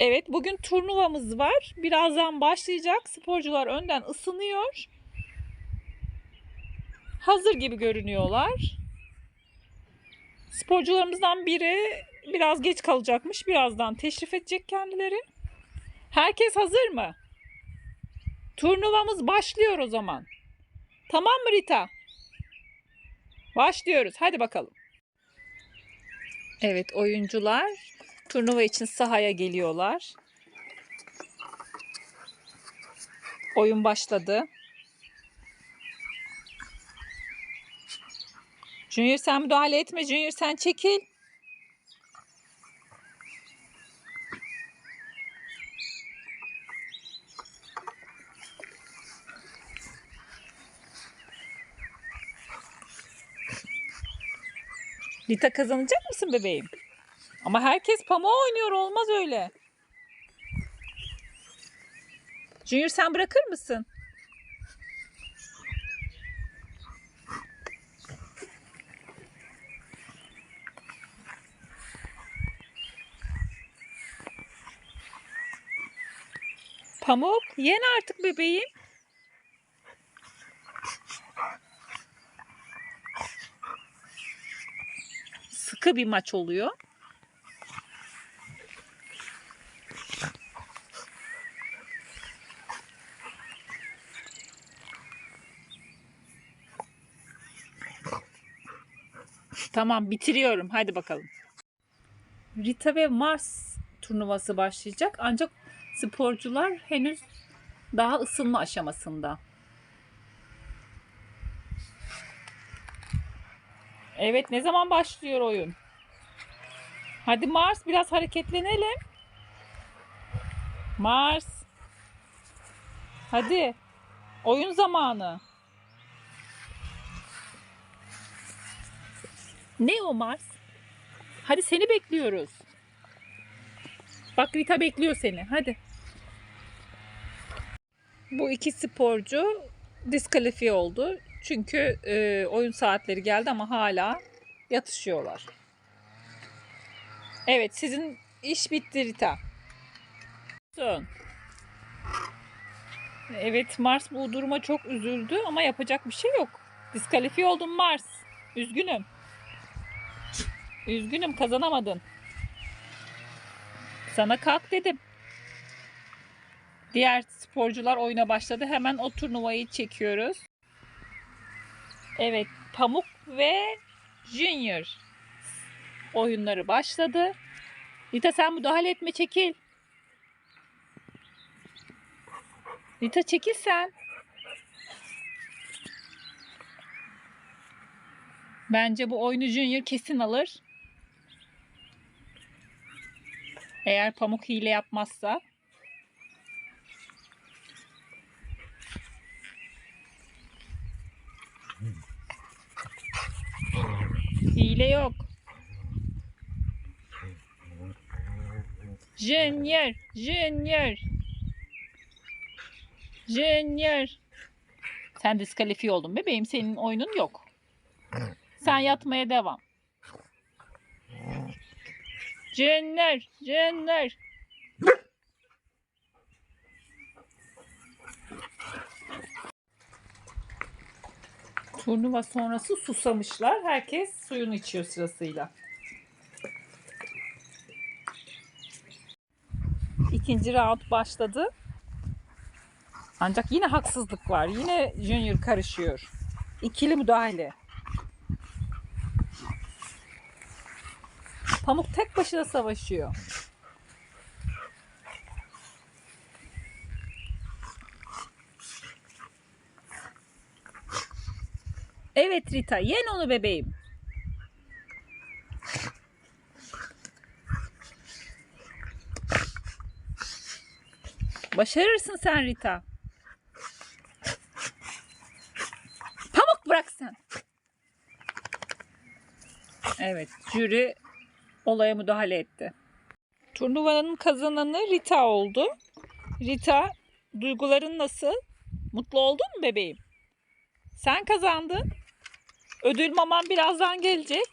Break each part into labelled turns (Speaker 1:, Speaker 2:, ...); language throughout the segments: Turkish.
Speaker 1: Evet, bugün turnuvamız var. Birazdan başlayacak. Sporcular önden ısınıyor. Hazır gibi görünüyorlar. Sporcularımızdan biri biraz geç kalacakmış. Birazdan teşrif edecek kendileri. Herkes hazır mı? Turnuvamız başlıyor o zaman. Tamam mı Rita? Başlıyoruz. Hadi bakalım. Evet, oyuncular turnuva için sahaya geliyorlar. Oyun başladı. Junior sen müdahale etme. Junior sen çekil. Lita kazanacak mısın bebeğim? Ama herkes pamuğa oynuyor olmaz öyle. Junior sen bırakır mısın? Pamuk yen artık bebeğim. Sıkı bir maç oluyor. Tamam bitiriyorum. Hadi bakalım. Rita ve Mars turnuvası başlayacak. Ancak sporcular henüz daha ısınma aşamasında. Evet ne zaman başlıyor oyun? Hadi Mars biraz hareketlenelim. Mars. Hadi. Oyun zamanı. Ne o Mars? Hadi seni bekliyoruz. Bak Rita bekliyor seni. Hadi. Bu iki sporcu diskalifiye oldu. Çünkü e, oyun saatleri geldi ama hala yatışıyorlar. Evet sizin iş bitti Rita. Son. Evet Mars bu duruma çok üzüldü ama yapacak bir şey yok. Diskalifiye oldun Mars. Üzgünüm. Üzgünüm kazanamadın. Sana kalk dedim. Diğer sporcular oyuna başladı. Hemen o turnuvayı çekiyoruz. Evet, Pamuk ve Junior oyunları başladı. Rita sen müdahale etme çekil. Rita çekil sen. Bence bu oyunu Junior kesin alır. Eğer Pamuk hile yapmazsa. Hile yok. Junior, Junior. Junior. Sen diskalifiye oldun bebeğim. Senin oyunun yok. Sen yatmaya devam. Junior, Junior. Turnuva sonrası susamışlar. Herkes suyunu içiyor sırasıyla. İkinci round başladı. Ancak yine haksızlık var. Yine Junior karışıyor. İkili müdahale. Pamuk tek başına savaşıyor. Evet Rita, yen onu bebeğim. Başarırsın sen Rita. Pamuk bırak sen. Evet, jüri olaya müdahale etti. Turnuvanın kazananı Rita oldu. Rita, duyguların nasıl? Mutlu oldun mu bebeğim? Sen kazandın. Ödül maman birazdan gelecek.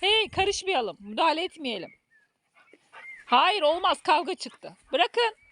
Speaker 1: Hey karışmayalım. Müdahale etmeyelim. Hayır olmaz kavga çıktı. Bırakın.